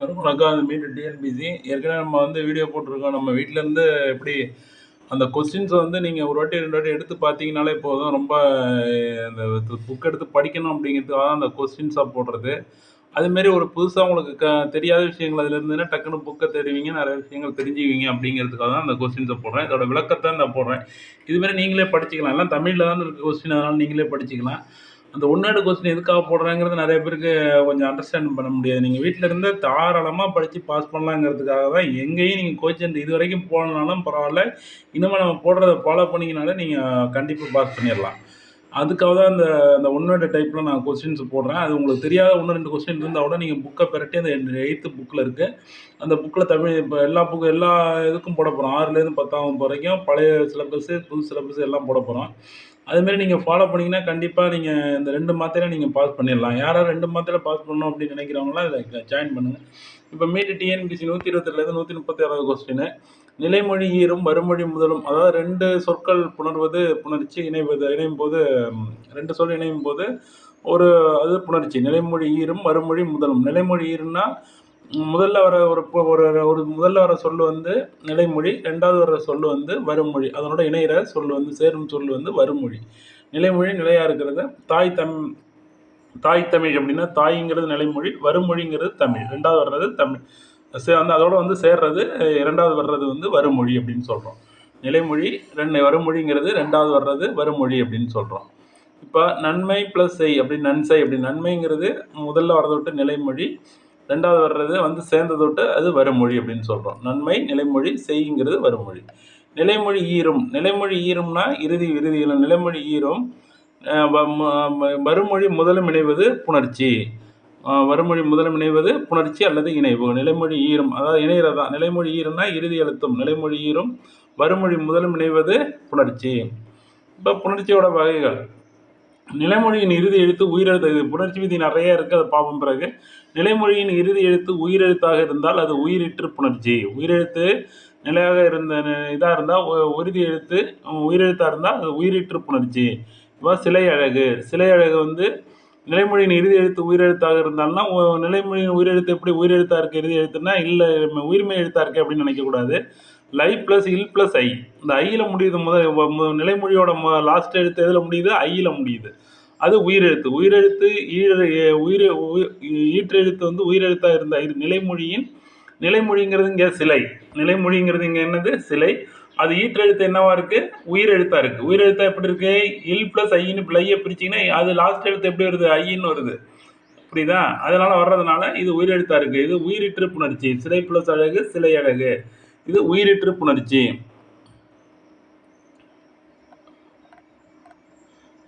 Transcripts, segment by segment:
வணக்கம் அது மீண்டும் டிஎன்பிசி ஏற்கனவே நம்ம வந்து வீடியோ போட்டிருக்கோம். நம்ம வீட்டிலேருந்து எப்படி அந்த கொஸ்டின்ஸை வந்து நீங்கள் ஒரு வாட்டி ரெண்டு வாட்டி எடுத்து பார்த்தீங்கனாலே போதும். ரொம்ப அந்த புக் எடுத்து படிக்கணும் அப்படிங்கிறதுக்காக தான் அந்த கொஸ்டின்ஸாக போடுறது. அதுமாரி ஒரு புதுசாக உங்களுக்கு க தெரியாத விஷயங்கள் அதில் இருந்ததுன்னா டக்குன்னு புக்கை தெரிவிங்க நிறைய விஷயங்கள் தெரிஞ்சுக்குவீங்க அப்படிங்கிறதுக்காக தான் அந்த கொஸ்டின்ஸை போடுறேன். இதோட விளக்கத்தை நான் போடுறேன். இதுமாரி நீங்களே படிச்சுக்கலாம். எல்லாம் தமிழில் தான் இருக்குது கொஸ்டின் அதனால் நீங்களே படிச்சுக்கலாம். அந்த ஒன்னேடு கொஸ்டின் எதுக்காக போடுறாங்கிறது நிறைய பேருக்கு கொஞ்சம் அண்டர்ஸ்டாண்ட் பண்ண முடியாது. நீங்கள் வீட்டில் இருந்து தாராளமாக படித்து பாஸ் பண்ணலாங்கிறதுக்காக தான் எங்கேயும் நீங்கள் கோச்சிங் இது வரைக்கும் போனாலும் பரவாயில்ல. இனிமேல் நம்ம போடுறத ஃபாலோ பண்ணிங்கனாலே நீங்கள் கண்டிப்பாக பாஸ் பண்ணிடலாம். அதுக்காக தான் அந்த அந்த ஒன்னோட டைப்பில் நான் கொஸ்டின்ஸ் போடுறேன். அது உங்களுக்கு தெரியாத ஒன்று ரெண்டு கொஸ்டின் இருந்தால் கூட நீங்கள் புக்கை பெரட்டி அந்த எயித்து புக்கில் இருக்குது அந்த புக்கில் தமிழ் இப்போ எல்லா புக்கு எல்லா இதுக்கும் போட போகிறோம் ஆறுலேருந்து பத்தாம் வரைக்கும் பழைய சிலபஸ்ஸு புது சிலபஸ் எல்லாம் போட போகிறோம் அதுமாரி நீங்கள் ஃபாலோ பண்ணிங்கன்னா கண்டிப்பாக நீங்கள் இந்த ரெண்டு மாத்திரை நீங்கள் பாஸ் பண்ணிடலாம். யாராவது ரெண்டு மாத்திரை பாஸ் பண்ணணும் அப்படின்னு நினைக்கிறவங்களாம் இதில் ஜாயின் பண்ணுங்கள் இப்போ மீட்டு டிஎன்பிசி நூற்றி இருபத்தெட்டுலேருந்து நூற்றி முப்பத்தி ஆறாவது கொஸ்டின் நிலைமொழி ஈரும் மறுமொழி முதலும் அதாவது ரெண்டு சொற்கள் புணர்வது புணர்ச்சி இணைவது இணையும் போது ரெண்டு சொல் இணையும் போது ஒரு அது புணர்ச்சி. நிலைமொழி ஈரும் மறுமொழி முதலும். நிலைமொழி ஈருன்னா முதல்ல வர ஒரு ஒரு ஒரு முதல்ல வர சொல் வந்து நிலைமொழி ரெண்டாவது வர சொல் வந்து வருமொழி. அதனோட இணையிற சொல் வந்து சேரும் சொல் வந்து வருமொழி. நிலைமொழி நிலையாக இருக்கிறது தாய் தம் தாய் தமிழ் அப்படின்னா தாய்ங்கிறது நிலைமொழி வருமொழிங்கிறது தமிழ். ரெண்டாவது வர்றது தமிழ். சே வந்து அதோட வந்து சேர்றது இரண்டாவது வர்றது வந்து வருமொழி அப்படின்னு சொல்கிறோம் நிலைமொழி ரெண்டு வருமொழிங்கிறது ரெண்டாவது வர்றது வருமொழி அப்படின்னு சொல்கிறோம் இப்போ நன்மை ப்ளஸ் செய் அப்படி நன்சை அப்படி நன்மைங்கிறது முதல்ல வர்றதை விட்டு நிலைமொழி ரெண்டாவது வர்றது வந்து சேர்ந்ததொட்டு அது வருமொழி அப்படின்னு சொல்கிறோம் நன்மை நிலைமொழி செய்ங்கிறது வருமொழி. நிலைமொழி ஈரும். நிலைமொழி ஈரும்னா இறுதி இறுதியில் நிலைமொழி ஈரும். வருமொழி முதலும் இணைவது புணர்ச்சி. வருமொழி முதலும் இணைவது புணர்ச்சி அல்லது இணைவு. நிலைமொழி ஈரும். அதாவது இணைகிறதா? நிலைமொழி ஈரும்னா இறுதி எழுத்தும். நிலைமொழி ஈரும். வருமொழி முதலும் இணைவது புணர்ச்சி. இப்போ புணர்ச்சியோட வகைகள். நிலைமொழியின் இறுதி எழுத்து உயிரெழுத்து. புணர்ச்சி விதி நிறைய இருக்குது அதை பார்ப்போம் பிறகு. நிலைமொழியின் இறுதி எழுத்து உயிரெழுத்தாக இருந்தால் அது உயிரிற்று புணர்ச்சி. உயிரெழுத்து நிலையாக இருந்த இதாக இருந்தால் உறுதி எழுத்து உயிரெழுத்தாக இருந்தால் அது உயிரிற்று புணர்ச்சி. இப்போ சிலை அழகு. சிலை அழகு வந்து நிலைமொழியின் இறுதி எழுத்து உயிரெழுத்தாக இருந்தால்னா நிலைமொழியின் உயிரெழுத்து எப்படி உயிரெழுத்தாக இருக்குது இறுதி எழுத்துனா இல்லை உயிர்மை எழுத்தாக இருக்குது அப்படின்னு நினைக்கக்கூடாது. லை ப்ளஸ் இல் ப்ளஸ் ஐ இந்த ஐயில் முடியுது முதல் நிலைமொழியோட லாஸ்ட் எழுத்து எதில் முடியுது? ஐயில் முடியுது. அது உயிரெழுத்து. உயிரெழுத்து உயிர் ஈற்றெழுத்து வந்து உயிரெழுத்தாக இருந்த இது நிலைமொழியின் நிலைமொழிங்கிறது இங்கே சிலை. நிலைமொழிங்கிறது இங்கே என்னது? சிலை. அது ஈற்றெழுத்து என்னவா இருக்குது உயிரெழுத்தாக இருக்குது உயிரெழுத்தா எப்படி இருக்குது இல் ப்ளஸ் ஐன்னு பிள்ளையை பிரிச்சிங்கன்னா அது லாஸ்ட் எழுத்து எப்படி வருது? ஐன்னு வருது. புரியுதா? அதனால் வர்றதுனால இது உயிரெழுத்தாக இருக்குது இது உயிரிற்று புணர்ச்சி சிலை ப்ளஸ் அழகு சிலை அழகு. இது உயிரிற்று புணர்ச்சி.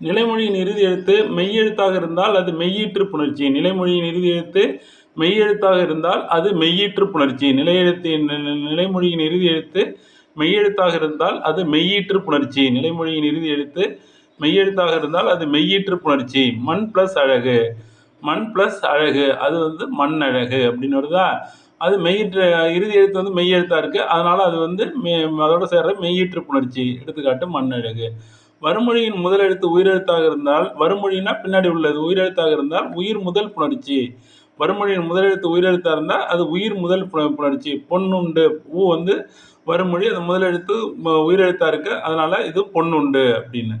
நிலைமொழியின் இறுதி எழுத்து மெய்யெழுத்தாக இருந்தால் அது மெய்யீற்று புணர்ச்சி. நிலைமொழியின் இறுதி எழுத்து மெய்யெழுத்தாக இருந்தால் அது மெய்யீற்று புணர்ச்சி. நிலையெழுத்தின் நிலைமொழியின் இறுதி எழுத்து மெய்யெழுத்தாக இருந்தால் அது மெய்யீற்று புணர்ச்சி. நிலைமொழியின் இறுதி எழுத்து மெய்யெழுத்தாக இருந்தால் அது மெய்யீற்று புணர்ச்சி. மண் ப்ளஸ் அழகு. மண் ப்ளஸ் அழகு. அது வந்து மண் அழகு அப்படின்னு வருதா? அது மெய்யீற்று இறுதி எழுத்து வந்து மெய்யெழுத்தாக இருக்குது அதனால் அது வந்து மெ அதோட சேர்ற மெய்யீற்று புணர்ச்சி எடுத்துக்காட்டு மண்ணழகு. வறுமொழியின் முதல் எழுத்து உயிரெழுத்தாக இருந்தால் வறுமொழினா பின்னாடி உள்ளது உயிரெழுத்தாக இருந்தால் உயிர் முதல் புணர்ச்சி. வறுமொழியின் முதல் எழுத்து உயிரெழுத்தாக இருந்தால் அது உயிர் முதல் புணர்ச்சி. பொண்ணுண்டு ஊ வந்து வறுமொழி அது முதல் எழுத்து உயிரெழுத்தாக இருக்குது அதனால் இது பொண்ணுண்டு அப்படின்னு.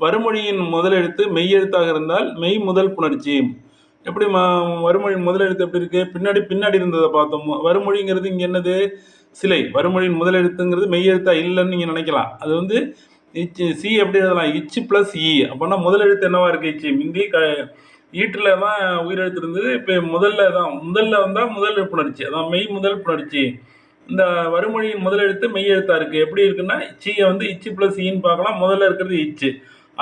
வறுமொழியின் முதல் எழுத்து மெய்யெழுத்தாக இருந்தால் மெய் முதல் புணர்ச்சி. எப்படி வறுமொழி முதலெழுத்து எப்படி இருக்குது பின்னாடி பின்னாடி இருந்ததை பார்த்தோம். வறுமொழிங்கிறது இங்கே என்னது? சிலை. வறுமொழியின் முதலெழுத்துங்கிறது மெய்யெழுத்தா இல்லைன்னு நீங்கள் நினைக்கலாம். அது வந்து இச்சு சி எப்படி எழுதலாம்? இச்சு ப்ளஸ் இ e. அப்போனா முதலெழுத்து என்னவா இருக்குது இச்சு மிந்தி க ஈட்டில் தான் உயிரெழுத்து இருந்தது. இப்போ முதல்ல தான் முதல்ல வந்தால் முதல் புணர்ச்சி. அதான் மெய் முதல் புணர்ச்சி. இந்த வறுமொழியின் முதலெழுத்து மெய் எழுத்தாக இருக்குது எப்படி இருக்குன்னா இச்சியை வந்து இச்சு ப்ளஸ் ஈன்னு e பார்க்கலாம். முதல்ல இருக்கிறது இச்சு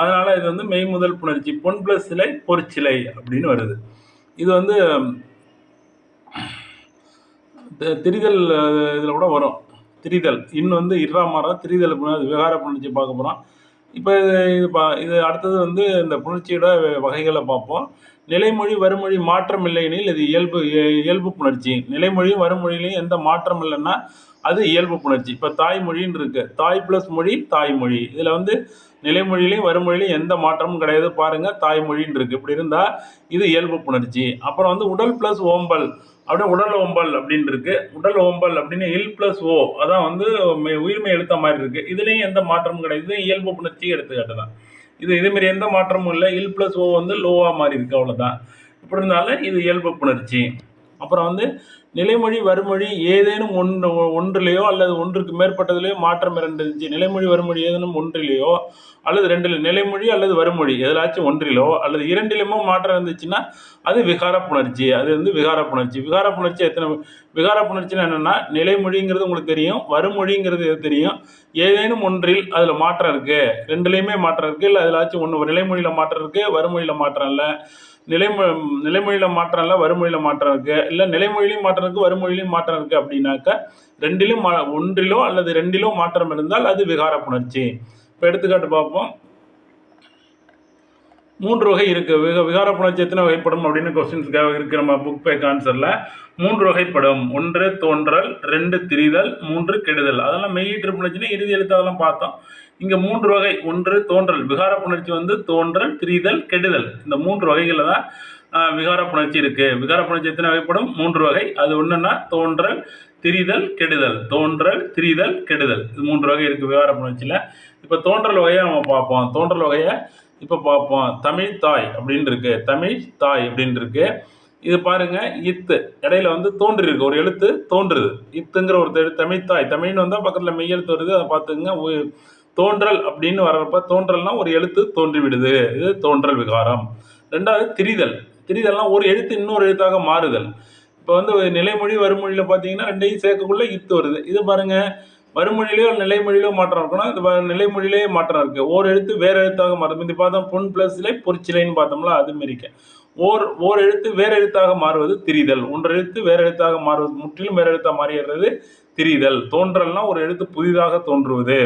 அதனால் இது வந்து மெய் முதல் புணர்ச்சி பொன் பிளஸ் சிலை பொற்சிலை அப்படின்னு வருது. இது வந்து திரிதல் இதில் கூட வரும். திரிதல் இன்னும் வந்து இரா மாறா திரிதல் விகார புணர்ச்சி பார்க்க போகிறோம் இப்போ இது பா இது அடுத்தது வந்து இந்த புணர்ச்சியோட வகைகளை பார்ப்போம். நிலைமொழி வறுமொழி மாற்றம் இல்லைனில் இது இயல்பு இயல்பு புணர்ச்சி. நிலைமொழியும் வறுமொழியிலையும் எந்த மாற்றம் இல்லைன்னா அது இயல்பு புணர்ச்சி. இப்போ தாய்மொழின்னு இருக்கு. தாய் ப்ளஸ் மொழி தாய்மொழி. இதில் வந்து நிலைமொழியிலையும் வறுமொழியிலையும் எந்த மாற்றமும் கிடையாது. பாருங்கள் தாய்மொழின்னு இருக்குது இப்படி இருந்தால் இது இயல்பு புணர்ச்சி. அப்புறம் வந்து உடல் ப்ளஸ் ஓம்பல். அப்படியே உடல் ஓம்பல் அப்படின்னு இருக்கு. உடல் ஓம்பல் அப்படின்னு இல் பிளஸ் ஓ அதான் வந்து உயிர்மை எழுத்த மாதிரி இருக்கு. இதுலேயும் எந்த மாற்றமும் கிடையாது. இயல்பு புணர்ச்சி எடுத்துக்காட்டு தான். இது இதேமாரி எந்த மாற்றமும் இல்லை. இல் பிளஸ் ஓ வந்து லோவாக மாறி இருக்கு அவ்வளோதான் இப்படி இருந்தாலும் இது இயல்பு புணர்ச்சி. அப்புறம் வந்து நிலைமொழி வறுமொழி ஏதேனும் ஒன்று ஒன்றிலேயோ அல்லது ஒன்றுக்கு மேற்பட்டதிலேயோ மாற்றம் இருந்துச்சு. நிலைமொழி வறுமொழி ஏதேனும் ஒன்றிலேயோ அல்லது ரெண்டில் நிலைமொழி அல்லது வறுமொழி எதிலாச்சும் ஒன்றிலோ அல்லது இரண்டிலுமோ மாற்றம் இருந்துச்சுன்னா அது விகார புணர்ச்சி. அது வந்து விகார புணர்ச்சி. விகார புணர்ச்சி எத்தனை விகார புணர்ச்சினா என்னென்னா நிலைமொழிங்கிறது உங்களுக்கு தெரியும் வறுமொழிங்கிறது எது தெரியும் ஏதேனும் ஒன்றில் அதில் மாற்றம் இருக்குது ரெண்டுலேயுமே மாற்றம் இருக்குது இல்லை அதிலாச்சும் ஒன்று நிலைமொழியில் மாற்றம் இருக்குது வறுமொழியில் மாற்றம் இல்லை. நிலைமொ நிலைமொழியில் மாற்றம் இல்லை வறுமொழியில் மாற்றம் இருக்குது இல்லை நிலைமொழியிலையும் மாற்றம் இருக்குது வறுமொழியிலையும் மாற்றம் இருக்குது அப்படின்னாக்கா ரெண்டிலும் மா ஒன்றிலோ அல்லது ரெண்டிலோ மாற்றம் இருந்தால் அது விகார புணர்ச்சி. இப்போ எடுத்துக்காட்டு பார்ப்போம். மூன்று வகை இருக்குது விக விகார புணர்ச்சி எத்தனை வகைப்படும் அப்படின்னு கொஸ்டின்ஸ்க்காக இருக்கிற நம்ம புக் பேக் ஆன்சரில் மூன்று வகைப்படும். ஒன்று தோன்றல் ரெண்டு திரிதல் மூன்று கெடுதல். அதெல்லாம் மெய்யீற்று புணர்ச்சினா இறுதி எழுத்து அதெல்லாம் பார்த்தோம். இங்கே மூன்று வகை. ஒன்று தோன்றல். விகார புணர்ச்சி வந்து தோன்றல் திரிதல் கெடுதல். இந்த மூன்று வகைகளில் தான் விகார புணர்ச்சி இருக்குது விகார புணர்ச்சி எத்தனை வகைப்படும்? மூன்று வகை. அது ஒன்றுன்னா தோன்றல் திரிதல் கெடுதல். தோன்றல் திரிதல் கெடுதல். இது மூன்று வகை இருக்குது விகார புணர்ச்சியில். இப்போ தோன்றல் வகையை நம்ம பார்ப்போம். தோன்றல் வகையை இப்போ பார்ப்போம் தமிழ் தாய் அப்படின்னு இருக்கு தமிழ் தாய் அப்படின்னு இருக்கு இது பாருங்க இத்து. இடையில வந்து தோன்றி இருக்கு ஒரு எழுத்து தோன்றுது. இத்துங்கிற ஒரு தமிழ் தாய். தமிழ்னு வந்தால் பக்கத்தில் மெய்யெழுத்து வருது. அதை பார்த்துங்க தோன்றல் அப்படின்னு வர்றப்ப தோன்றல்னா ஒரு எழுத்து தோன்றி விடுது இது தோன்றல் விகாரம். ரெண்டாவது திரிதல். திரிதல்னா ஒரு எழுத்து இன்னொரு எழுத்தாக மாறுதல். இப்போ வந்து நிலைமொழி வருமொழியில் பார்த்தீங்கன்னா ரெண்டையும் சேர்க்கக்குள்ள இத்து வருது. இது பாருங்கள் வறுமொழியிலோ நிலைமொழியிலோ மாற்றம் இருக்கணும் இது நிலைமொழியிலேயே நிலைமொழியிலே மாற்றம் இருக்கு. ஓர் எழுத்து வேற எழுத்தாக மாறும். இது பார்த்தோம் பொன் பிளஸ்லே பொறிச்சிலைன்னு பார்த்தோம்ல அது மாரிக்க ஓர் ஓர் எழுத்து வேற எழுத்தாக மாறுவது திரிதல். ஒன்று எழுத்து வேற எழுத்தாக மாறுவது முற்றிலும் வேற எழுத்தாக மாறிடுறது திரிதல். தோன்றல்னா ஒரு எழுத்து புதிதாக தோன்றுவது.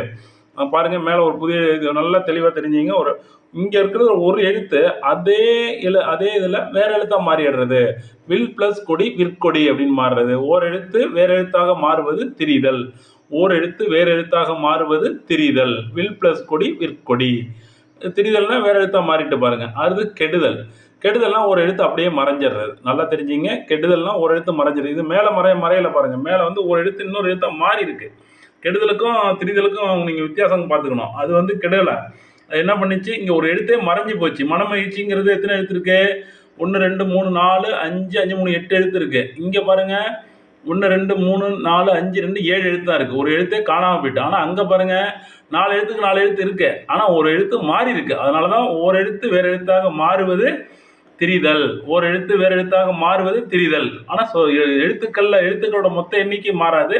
பாருங்க மேல ஒரு புதிய இது நல்லா தெளிவாக தெரிஞ்சுங்க. ஒரு இங்க இருக்கிறது ஒரு எழுத்து அதே எழு அதே இதுல வேற எழுத்தா மாறிடுறது. வில் பிளஸ் கொடி விற்கொடி அப்படின்னு மாறுறது. ஓர் எழுத்து வேற எழுத்தாக மாறுவது திரிதல். ஓர் எழுத்து வேறு எழுத்தாக மாறுவது திரிதல். வில் பிளஸ் கொடி விற்கொடி திரிதல்னா வேறு எழுத்தாக மாறிட்டு பாருங்கள் அடுத்து கெடுதல். கெடுதல்லாம் ஒரு எழுத்து அப்படியே மறைஞ்சிடுறது. நல்லா தெரிஞ்சுங்க. கெடுதல்னா ஒரு எழுத்து மறைஞ்சிருது இது மேலே மறைய மறையில பாருங்கள் மேலே வந்து ஒரு எழுத்து இன்னொரு எழுத்தாக மாறி இருக்கு கெடுதலுக்கும் திரிதலுக்கும் நீங்கள் வித்தியாசம் பார்த்துக்கணும். அது வந்து கெடலை. அது என்ன பண்ணிச்சு? இங்கே ஒரு எழுத்தே மறைஞ்சு போச்சு. மனமகிழ்ச்சிங்கிறது எத்தனை எழுத்து இருக்கு? ஒன்று ரெண்டு மூணு நாலு அஞ்சு அஞ்சு மூணு எட்டு எழுத்து இருக்கு. இங்கே பாருங்கள் ஒன்று ரெண்டு மூணு நாலு அஞ்சு ரெண்டு ஏழு எழுத்து தான் இருக்குது ஒரு எழுத்தே காணாமல் போயிட்டு. ஆனால் அங்கே பாருங்க நாலு எழுத்துக்கு நாலு எழுத்து இருக்கு. ஆனால் ஒரு எழுத்து மாறி இருக்கு. அதனால தான் ஒரு எழுத்து வேறு எழுத்தாக மாறுவது திரிதல். ஒரு எழுத்து வேறு எழுத்தாக மாறுவது திரிதல். ஆனால் சொ எழுத்துக்களில் எழுத்துக்களோட மொத்த எண்ணிக்கை மாறாது.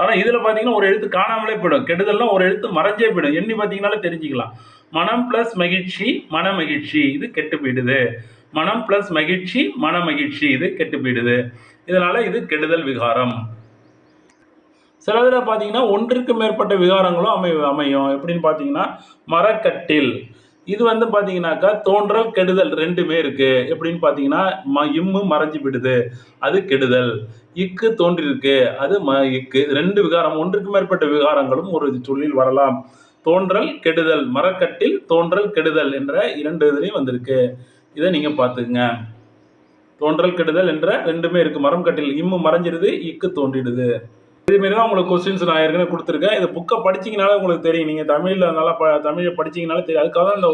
ஆனால் இதில் பார்த்தீங்கன்னா ஒரு எழுத்து காணாமலே போயிடும். கெடுதல்னா ஒரு எழுத்து மறைஞ்சே போயிடும். எண்ணி பார்த்தீங்கனாலே தெரிஞ்சுக்கலாம். மனம் ப்ளஸ் மகிழ்ச்சி மன மகிழ்ச்சி. இது கெட்டு போயிடுது. மனம் ப்ளஸ் மகிழ்ச்சி மன மகிழ்ச்சி. இது கெட்டு போயிடுது. இதனால் இது கெடுதல் விகாரம். சில இதில் பார்த்தீங்கன்னா ஒன்றுக்கு மேற்பட்ட விகாரங்களும் அமை அமையும். எப்படின்னு பார்த்தீங்கன்னா மரக்கட்டில். இது வந்து பார்த்தீங்கன்னாக்கா தோன்றல் கெடுதல் ரெண்டுமே இருக்கு. எப்படின்னு பார்த்தீங்கன்னா ம இம்மு மறைஞ்சு விடுது. அது கெடுதல். இக்கு தோன்றிருக்கு. அது ம இக்கு. ரெண்டு விகாரம் ஒன்றுக்கு மேற்பட்ட விகாரங்களும் ஒரு சொல்லில் வரலாம். தோன்றல் கெடுதல். மரக்கட்டில் தோன்றல் கெடுதல் என்ற இரண்டு இதுலையும் வந்திருக்கு. இதை நீங்கள் பார்த்துக்குங்க தோன்றல் கெடுதல் என்ற ரெண்டுமே இருக்கு. மரம் கட்டில் இம்மு மறைஞ்சிருது இக்கு தோன்றிடுது. இதுமாரி தான் உங்களுக்கு கொஸ்டின்ஸ் நான் ஏற்கனவே கொடுத்துருக்கேன். இந்த புக்கை படிச்சிங்கனாலே உங்களுக்கு தெரியும். நீங்கள் தமிழில் நல்லா ப தமிழை படிச்சிங்கனாலே தெரியும். அதுக்காக தான் இந்த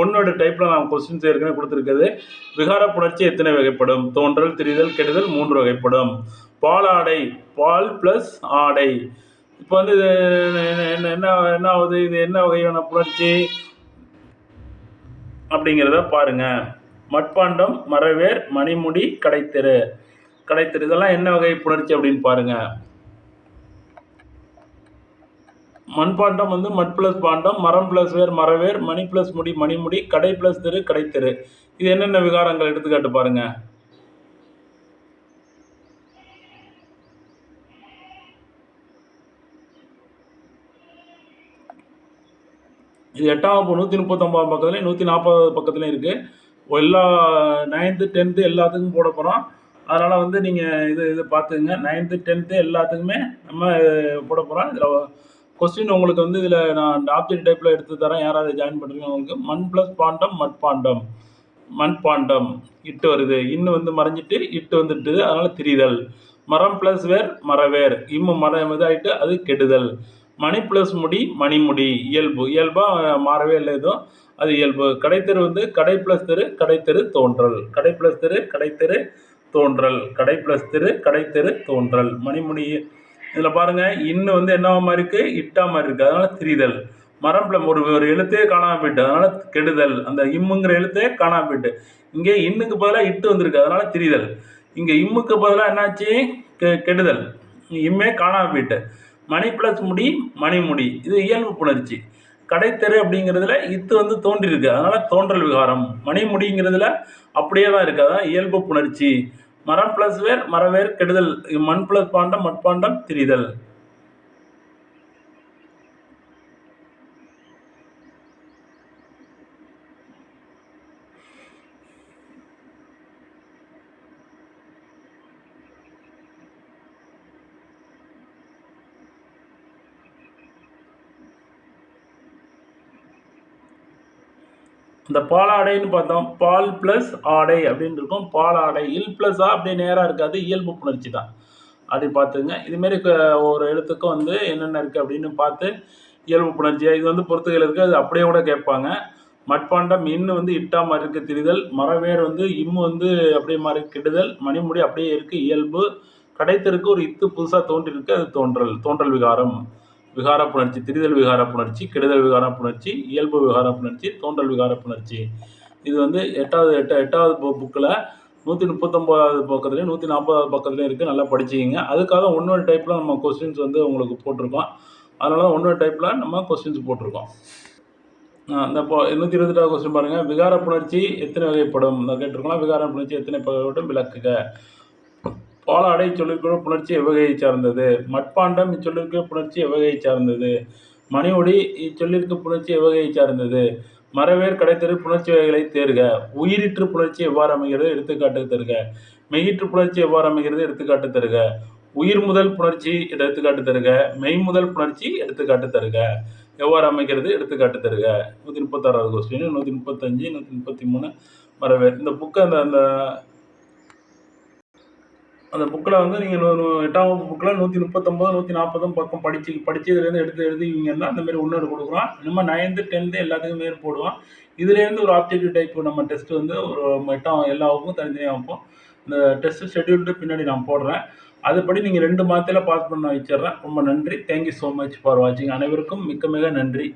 ஒன்னோட டைப்பில் நான் கொஸ்டின்ஸ் ஏற்கனவே கொடுத்துருக்குது விகார புணர்ச்சி எத்தனை வகைப்படும்? தோன்றல் திரிதல் கெடுதல் மூன்று வகைப்படும். பால் ஆடை பால் ப்ளஸ் ஆடை. இப்போ வந்து இது என்ன என்ன என்ன ஆகுது? இது என்ன வகையான புணர்ச்சி? அப்படிங்கிறத பாருங்கள் மட்பாண்டம் மரவேர் மணிமுடி கடைத்தெரு. கடைத்தெரு இதெல்லாம் என்ன வகை புணர்ச்சி அப்படின்னு பாருங்க. மண்பாண்டம் வந்து மட் ப்ளஸ் பாண்டம் மரம் ப்ளஸ் வேர் மரவேர் மணி ப்ளஸ் முடி மணிமுடி கடை ப்ளஸ் தெரு கடைத்தெரு. இது என்னென்ன விகாரங்கள் எடுத்துக்காட்டு பாருங்க. இது எட்டாம் நூற்றி முப்பத்தொம்பது பக்கத்துலையும் நூற்றி நாற்பதாவது பக்கத்துலேயும் இருக்குது எல்லா நைன்த்து டென்த்து எல்லாத்துக்கும் போட போகிறோம் அதனால் வந்து நீங்கள் இது இது பார்த்துங்க நைன்த்து டென்த்து எல்லாத்துக்குமே நம்ம போட போகிறோம் இதில் கொஸ்டின் உங்களுக்கு வந்து இதில் நான் ஆப்ஜெக்ட் டைப்பில் எடுத்து தரேன். யாராவது ஜாயின் பண்ணுறீங்க உங்களுக்கு மண் ப்ளஸ் பாண்டம் மட்பாண்டம் மண்பாண்டம் இட்டு வருது. இன்னு வந்து மறைஞ்சிட்டு இட்டு வந்துட்டு அதனால் திரிதல். மரம் ப்ளஸ் வேர் மரவேர். இம்மு மரம் இதாகிட்டு அது கெடுதல். மணி ப்ளஸ் முடி மணிமுடி. இயல்பு. இயல்பாக மாறவே இல்லை எதுவும் அது இயல்பு. கடைத்தெரு வந்து கடை பிளஸ் தெரு கடைத்தெரு தோன்றல். கடை பிளஸ் தெரு கடைத்தெரு தோன்றல். கடை பிளஸ் தெரு கடைத்தெரு தோன்றல். மணிமுனி இதில் பாருங்கள் இன்னும் வந்து என்னவா மாதிரி இருக்குது இட்டா மாதிரி இருக்குது அதனால் திரிதல். மரம் ஒரு ஒரு எழுத்தே காணாமல் போயிட்டு அதனால் கெடுதல். அந்த இம்முங்கிற எழுத்தே காணாமல் போயிட்டு. இங்கே இன்னுக்கு பதிலாக இட்டு வந்திருக்கு அதனால் திரிதல். இங்கே இம்முக்கு பதிலாக என்னாச்சு? கெ கெடுதல். இம்மே காணாமல் போயிட்டு. மணி ப்ளஸ் முடி மணிமுடி. இது இயல்பு புணர்ச்சி. கடைத்தெரு அப்படிங்கிறதுல இத்து வந்து தோன்றியிருக்கு அதனால் தோன்றல் விகாரம் மணிமுடிங்கிறதுல அப்படியே தான் இருக்குது அதான் இயல்பு புணர்ச்சி. மரம் ப்ளஸ் வேர் மரவேர் கெடுதல். மண் ப்ளஸ் பாண்டம் மட்பாண்டம் திரிதல். இந்த பாலாடைன்னு பார்த்தோம். பால் ப்ளஸ் ஆடை அப்படின்னு இருக்கும். பாலாடை இல் ப்ளஸ்ஸா அப்படியே நேராக இருக்காது. இயல்பு புணர்ச்சி தான். அது பார்த்துங்க. இதுமாரி ஒரு எழுத்துக்கும் வந்து என்னென்ன இருக்குது அப்படின்னு பார்த்து இயல்பு புணர்ச்சியாக இது வந்து பொறுத்துகள் இருக்குது அது அப்படியே கூட கேட்பாங்க. மட்பாண்டம் இன்னு வந்து இட்டா மாதிரி இருக்குது திரிதல். மரவேர் வந்து இம்மு வந்து அப்படியே மாதிரி கெடுதல். மணிமுடி அப்படியே இருக்குது இயல்பு. கடைத்தருக்கு ஒரு இத்து புதுசாக தோன்றிருக்கு. அது தோன்றல். தோன்றல் விகாரம். விகார புணர்ச்சி திரிதல் விகார புணர்ச்சி கெடுதல் விகார புணர்ச்சி இயல்பு விகார புணர்ச்சி தோன்றல் விகார புணர்ச்சி. இது வந்து எட்டாவது எட்ட எட்டாவது புக்கில் நூற்றி முப்பத்தொம்போதாவது பக்கத்துலேயும் நூற்றி நாற்பதாவது பக்கத்துலேயும் இருக்குது நல்லா படிச்சுக்கிங்க. அதுக்காக ஒன்னொரு டைப்பில் நம்ம கொஸ்டின்ஸ் வந்து உங்களுக்கு போட்டிருக்கோம். அதனால தான் ஒன்னொரு டைப்பில் நம்ம கொஸ்டின்ஸ் போட்டிருக்கோம். இந்த இப்போ நூற்றி இருபத்தெட்டாவது கொஸ்டின் பாருங்கள் விகார புணர்ச்சி எத்தனை வகைப்படும்? இந்த கேட்டிருக்கலாம் விகார புணர்ச்சி எத்தனை வகைப்படும்? விளக்குக. பாலாடை சொல்லிற்கு புணர்ச்சி எவ்வகையை சார்ந்தது? மட்பாண்டம் இச்சொல்லிற்கு புணர்ச்சி எவ்வகையை சார்ந்தது? மணியொடி இச்சொல்லிற்கு புணர்ச்சி எவ்வகையை சார்ந்தது? மரவேர் கடைத்தெரு புணர்ச்சி வகைகளை தேர்க. உயிரிற்று புணர்ச்சி எவ்வாறு அமைகிறது? எடுத்துக்காட்டு தருக. மெயிற்று புணர்ச்சி எவ்வாறு அமைகிறது? எடுத்துக்காட்டு தருக. உயிர் முதல் புணர்ச்சி எடுத்துக்காட்டு தருக. மெய் முதல் புணர்ச்சி எடுத்துக்காட்டு தருக. எவ்வாறு அமைக்கிறது எடுத்துக்காட்டு தருக. நூற்றி முப்பத்தாறாவது கொஸ்டின் நூற்றி முப்பத்தஞ்சு நூற்றி முப்பத்தி மூணு மரவேர். இந்த புக்கை அந்த அந்த அந்த புக்கில் வந்து நீங்கள் ஒரு எட்டாம் வகுப்பு புக்கில் நூற்றி முப்பத்தொம்போது நூற்றி நாற்பதும் பக்கம் படித்து படித்ததுலேருந்து எடுத்து எழுதிவீங்கன்னா அந்தமாரி ஒன்று கொடுக்குறோம் நம்ம நைன்த்து டென்த்து எல்லாத்துக்கும் மேல் போடுவோம். இதுலேருந்து ஒரு ஆப்ஜெக்டிவ் டைப் நம்ம டெஸ்ட் வந்து ஒரு எட்டாம் எல்லா வகுப்பும் தனித்தனியாக வைப்போம். இந்த டெஸ்ட் ஷெட்யூல்டு பின்னாடி நான் போடுறேன். அதுபடி நீங்கள் ரெண்டு மாதத்தில் பாஸ் பண்ண வச்சிடுறேன். ரொம்ப நன்றி. தேங்க்யூ ஸோ மச் ஃபார் வாட்சிங் அனைவருக்கும் மிக்க மிக நன்றி.